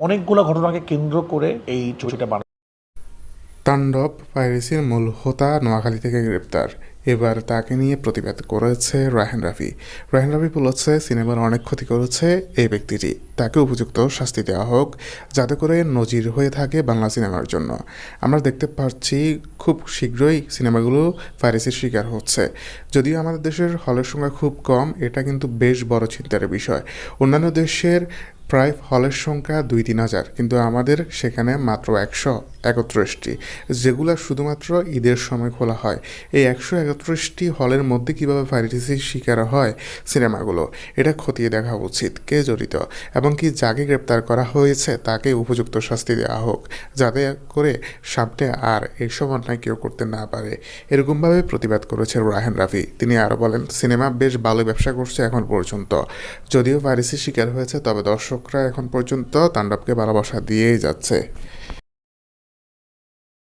অনেকগুলো ঘটনাকে কেন্দ্র করে এই ছবিটা বানানো। তাণ্ডব পাইরেসির মূল হোতা নোয়াখালী থেকে গ্রেপ্তার। এবার তাকে নিয়ে প্রতিবাদ করেছে রাহেন রাফি। রাহেন রাফি বলেছে, সিনেমার অনেক ক্ষতি করেছে এই ব্যক্তিটি। তাকে উপযুক্ত শাস্তি দেওয়া হোক, যাতে করে নজির হয়ে থাকে বাংলা সিনেমার জন্য। আমরা দেখতে পাচ্ছি, খুব শীঘ্রই সিনেমাগুলো পাইরেসির শিকার হচ্ছে। যদিও আমাদের দেশের হলের সংখ্যা খুব কম, এটা কিন্তু বেশ বড় চিন্তার বিষয়। অন্যান্য দেশের প্রায় হলের সংখ্যা দুই তিন হাজার, কিন্তু আমাদের সেখানে মাত্র একশো একত্রিশটি, যেগুলো শুধুমাত্র ঈদের সময় খোলা হয়। এই একশো একত্রিশটি হলের মধ্যে কীভাবে পাইরেসির শিকার হয় সিনেমাগুলো, এটা খতিয়ে দেখা উচিত, কে জড়িত, এবং কি যাকে গ্রেপ্তার করা হয়েছে তাকে উপযুক্ত শাস্তি দেওয়া হোক, যাতে করে সামনে আর এইসব অন্যায় কেউ করতে না পারে। এরকমভাবে প্রতিবাদ করেছে রাহেন রাফি। তিনি আরও বলেন, সিনেমা বেশ ভালো ব্যবসা করছে এখন পর্যন্ত। যদিও ভাইরাসের শিকার হয়েছে, তবে দর্শকরা এখন পর্যন্ত তাণ্ডবকে ভালোবাসা দিয়েই যাচ্ছে।